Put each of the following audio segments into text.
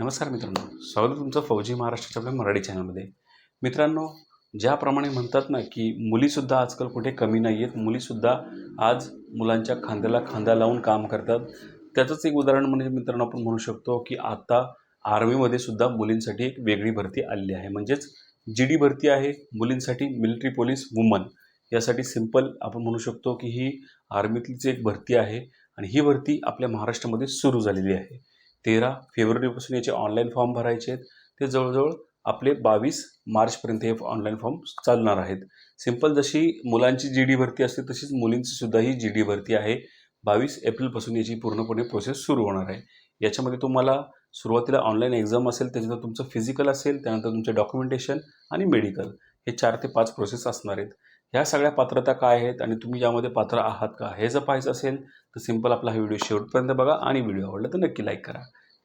नमस्कार मित्रांनो स्वागत तुमचं फौजी महाराष्ट्राच्या आपल्या मराठी चॅनलमध्ये. मित्रांनो ज्याप्रमाणे म्हणतात ना की मुलीसुद्धा आजकाल कुठे कमी नाही आहेत मुलीसुद्धा आज मुलांच्या खांद्याला खांदा लावून काम करतात. त्याचंच एक उदाहरण म्हणजे मित्रांनो आपण म्हणू शकतो की आता आर्मीमध्ये सुद्धा मुलींसाठी एक वेगळी भरती आलेली आहे. म्हणजेच जी डी भरती आहे मुलींसाठी मिलिटरी पोलीस वुमन यासाठी सिंपल आपण म्हणू शकतो की ही आर्मीतलीच एक भरती आहे आणि ही भरती आपल्या महाराष्ट्रामध्ये सुरू झालेली आहे. तेरा फेब्रुवारीपासून याचे ऑनलाईन फॉर्म भरायचे आहेत. ते जवळजवळ आपले बावीस मार्चपर्यंत हे ऑनलाईन फॉर्म चालणार आहेत. सिंपल जशी मुलांची जी डी भरती असते तशीच मुलींची सुद्धा ही जी डी भरती आहे. बावीस एप्रिलपासून याची पूर्णपणे प्रोसेस सुरू होणार आहे. याच्यामध्ये तुम्हाला सुरुवातीला ऑनलाईन एक्झाम असेल त्याच्यानंतर तुमचं फिजिकल असेल त्यानंतर तुमचे डॉक्युमेंटेशन आणि मेडिकल हे चार ते पाच प्रोसेस असणार आहेत. ह्या सगळ्या पात्रता काय आहेत आणि तुम्ही यामध्ये पात्र आहात का? हे जर पाहायचं असेल तर सिंपल आपला हा व्हिडिओ शेवटपर्यंत बघा आणि व्हिडिओ आवडला तर नक्की लाईक करा.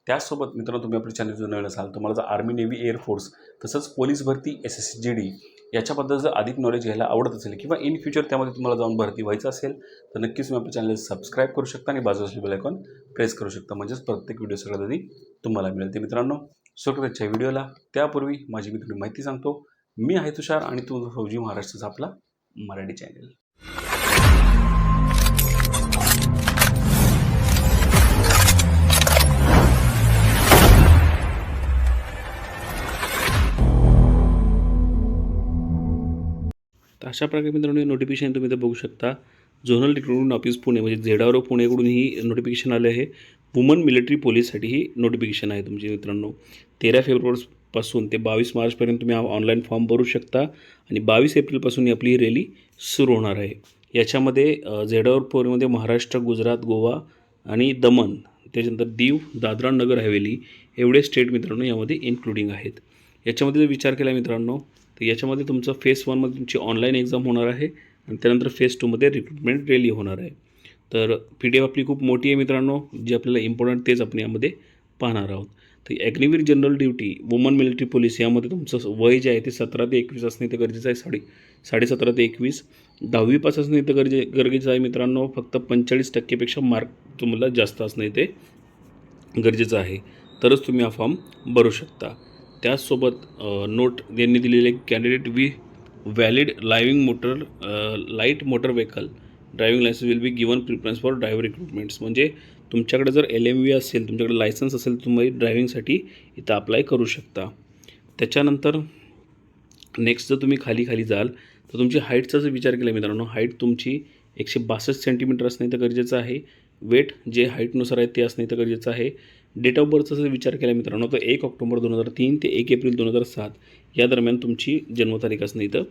त्याचसोबत मित्रांनो तुम्ही आपल्या चॅनल जो नवीन असाल तुम्हाला जर आर्मी नेव्ही एअरफोर्स तसंच पोलीस भरती एस एस जी डी याच्याबद्दल जर अधिक नॉलेज घ्यायला आवडत असेल किंवा इन फ्युचर त्यामध्ये तुम्हाला जाऊन भरती व्हायचं असेल तर नक्कीच तुम्ही आपल्या चॅनल सबस्क्राईब करू शकता आणि बाजू असलेलं बेलायकॉन प्रेस करू शकता. म्हणजेच प्रत्येक व्हिडिओ सगळ्यात आधी तुम्हाला मिळेल. ते मित्रांनो सुरुवातीच्या व्हिडिओला त्यापूर्वी माझी मी थोडी माहिती सांगतो. मी आहे तुषार आणि तो फौजी महाराष्ट्राचा आपला मराठी चॅनल. तर अशा प्रकारे मित्रांनो नोटिफिकेशन तुम्ही इथं बघू शकता. झोनल रिक्रुटमेंट ऑफिस पुणे म्हणजे झेडावर पुणेकडून ही नोटिफिकेशन आले आहे. वुमन मिलिटरी पोलीससाठी ही नोटिफिकेशन आहे तुमची मित्रांनो. तेरा फेब्रुवारी पासून ते बावीस मार्चपर्यंत तुम्ही ऑनलाईन फॉर्म भरू शकता. आणि बावीस एप्रिलपासून ही आपली ही रॅली सुरू होणार आहे. याच्यामध्ये झेडावर पोरीमध्ये महाराष्ट्र गुजरात गोवा आणि दमण त्याच्यानंतर दीव दादरा नगर हवेली एवढे स्टेट मित्रांनो यामध्ये इन्क्लुडिंग आहेत. याच्यामध्ये जर विचार केला मित्रांनो तर याच्यामध्ये तुमचं फेस वनमध्ये तुमची ऑनलाईन एक्झाम होणार आहे आणि त्यानंतर फेस टूमध्ये रिक्रुटमेंट रॅली होणार आहे. तर पी डी एफ आपली खूप मोठी आहे मित्रांनो जे आपल्याला इम्पॉर्टंट तेच आपण यामध्ये पाहणार आहोत. तर Agniveer general duty woman military police यामध्ये तुमचं वय जे आहे ते सतरा ते एकवीस असणे ते गरजेचं आहे. साडे साडेसतरा ते एकवीस. दहावी पास असणे ते गरजे गरजेचं आहे मित्रांनो. फक्त पंचेचाळीस टक्केपेक्षा मार्क तुम्हाला जास्त असणे ते गरजेचं आहे. तरच तुम्ही हा फॉर्म भरू शकता. त्याचसोबत नोट यांनी दिलेले candidate we valid living motor light motor vehicle driving licence will be given preference for driver recruitments म्हणजे तुमच्याकडे जर एल एम व्ही असेल तुमच्याकडे लायसन्स असेल तर तुम्ही ड्रायव्हिंगसाठी इथं अप्लाय करू शकता. त्याच्यानंतर नेक्स्ट जर तुम्ही खाली खाली जाल तर तुमची हाईटचा जर विचार केला मित्रांनो हाईट तुमची एकशे बासष्ट सेंटीमीटर असणे तर गरजेचं आहे. वेट जे हाईटनुसार आहे ते असणे तर गरजेचं आहे. डेट ऑफ बर्थचा जर विचार केला मित्रांनो तर एक ऑक्टोबर दोन हजार तीन ते एक एप्रिल दोन हजार सात या दरम्यान तुमची जन्मतारीख असणं इथं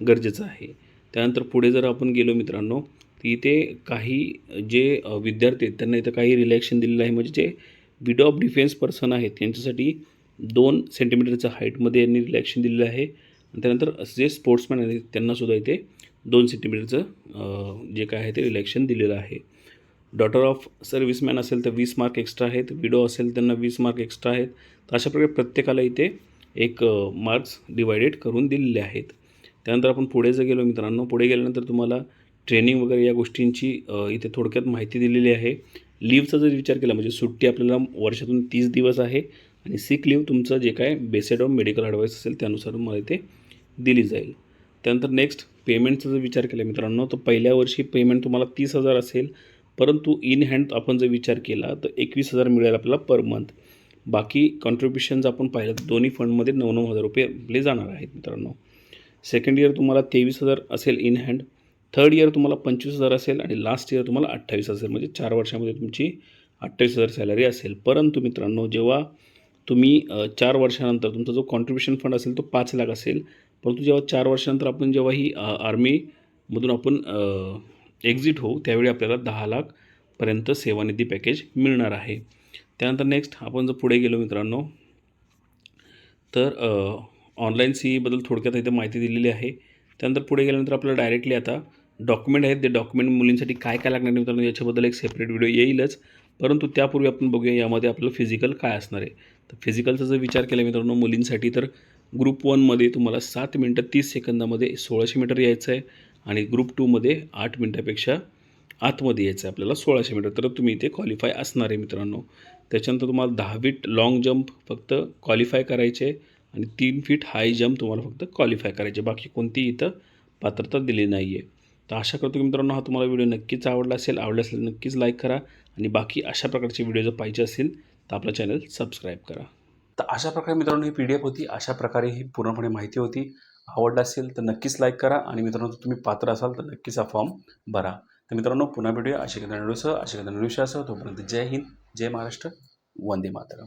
गरजेचं आहे. त्यानंतर पुढे जर आपण गेलो मित्रांनो तर इथे काही जे विद्यार्थी आहेत त्यांना इथं काही रिलॅक्शन दिलेलं आहे. म्हणजे जे विडो ऑफ डिफेन्स पर्सन आहेत त्यांच्यासाठी दोन सेंटीमीटरचं हाईटमध्ये यांनी रिलॅक्शन दिलेलं आहे. त्यानंतर जे स्पोर्ट्समॅन आहेत त्यांनासुद्धा इथे दोन सेंटीमीटरचं जे काय आहे ते रिलॅक्शन दिलेलं आहे. डॉटर ऑफ सर्व्हिसमॅन असेल तर वीस मार्क एक्स्ट्रा आहेत. विडो असेल त्यांना वीस मार्क एक्स्ट्रा आहेत. तर अशा प्रकारे प्रत्येकाला इथे एक मार्क्स डिवायडेड करून दिलेले आहेत. त्यानंतर आपण पुढे जर गेलो मित्रांनो पुढे गेल्यानंतर तुम्हाला ट्रेनिंग वगैरे या गोष्टींची इथे थोडक्यात माहिती दिलेली आहे. लीवचा जर विचार केला म्हणजे सुट्टी आपल्याला वर्षातून तीस दिवस आहे आणि सिक लिव्ह तुमचं जे काय बेसेड ऑफ मेडिकल ॲडवाईस असेल त्यानुसार मला इथे दिली जाईल. त्यानंतर नेक्स्ट पेमेंटचा जर विचार केला मित्रांनो तर पहिल्या वर्षी पेमेंट तुम्हाला तीस हजार असेल परंतु इन हँड आपण जर विचार केला तर एकवीस हजार मिळेल आपल्याला पर मंथ बाकी कॉन्ट्रीब्युशन्स आपण पाहिलं तर दोन्ही फंडमध्ये नऊ नऊ हजार रुपये आपले जाणार आहेत मित्रांनो. सेकंड इयर तुम्हाला तेवीस हजार असेल इन हँड थर्ड इयर तुम्हाला पंचवीस हजार असेल आणि लास्ट इयर तुम्हाला अठ्ठावीस असेल म्हणजे चार वर्षामध्ये तुमची अठ्ठावीस हजार सॅलरी असेल. परंतु मित्रांनो जेव्हा तुम्ही चार वर्षानंतर तुमचा जो कॉन्ट्रीब्युशन फंड असेल तो पाच लाख असेल. परंतु जेव्हा चार वर्षानंतर आपण जेव्हा ही आर्मीमधून आपण एक्झिट होऊ त्यावेळी आपल्याला दहा लाखपर्यंत सेवानिधी पॅकेज मिळणार आहे. त्यानंतर नेक्स्ट आपण जर पुढे गेलो मित्रांनो तर ऑनलाईन सीईबद्दल थोडक्यात इथे माहिती दिलेली आहे. त्यानंतर पुढे गेल्यानंतर आपल्याला डायरेक्टली आता डॉक्युमेंट आहेत. ते डॉक्युमेंट मुलींसाठी काय काय लागणार आहे मित्रांनो याच्याबद्दल एक सेपरेट व्हिडिओ येईलच. परंतु त्यापूर्वी आपण बघूया यामध्ये आपलं फिजिकल काय असणार आहे. तर फिजिकलचा जर विचार केला मित्रांनो मुलींसाठी तर ग्रुप वनमध्ये तुम्हाला सात मिनटं तीस सेकंदामध्ये सोळाशे मीटर यायचं आहे आणि ग्रुप टूमध्ये आठ मिनटापेक्षा आतमध्ये यायचं आहे आपल्याला सोळाशे मीटर तर तुम्ही इथे क्वालिफाय असणार आहे मित्रांनो. त्याच्यानंतर तुम्हाला दहा फीट लाँग जंप फक्त क्वालिफाय करायचे आणि तीन फीट हाय जंप तुम्हाला फक्त क्वालिफाय करायचे. बाकी कोणती इथं पात्रता दिली नाही आहे तर आशा करतो की मित्रांनो हा तुम्हाला व्हिडिओ नक्कीच आवडला असेल आवडला असेल तर नक्कीच लाईक करा आणि बाकी अशा प्रकारचे व्हिडिओ जर पाहिजे असेल तर आपलं चॅनल सबस्क्राईब करा. तर अशा प्रकारे मित्रांनो ही पी डी एफ होती. अशा प्रकारे ही पूर्णपणे माहिती होती. आवडला असेल तर नक्कीच लाईक करा आणि मित्रांनो जर तुम्ही पात्र असाल तर नक्कीच हा फॉर्म भरा. तर मित्रांनो पुन्हा भेटूया अशा एखाद्या व्हिडिओसह अशा एखाद्या तोपर्यंत जय हिंद जय महाराष्ट्र वंदे मातरम.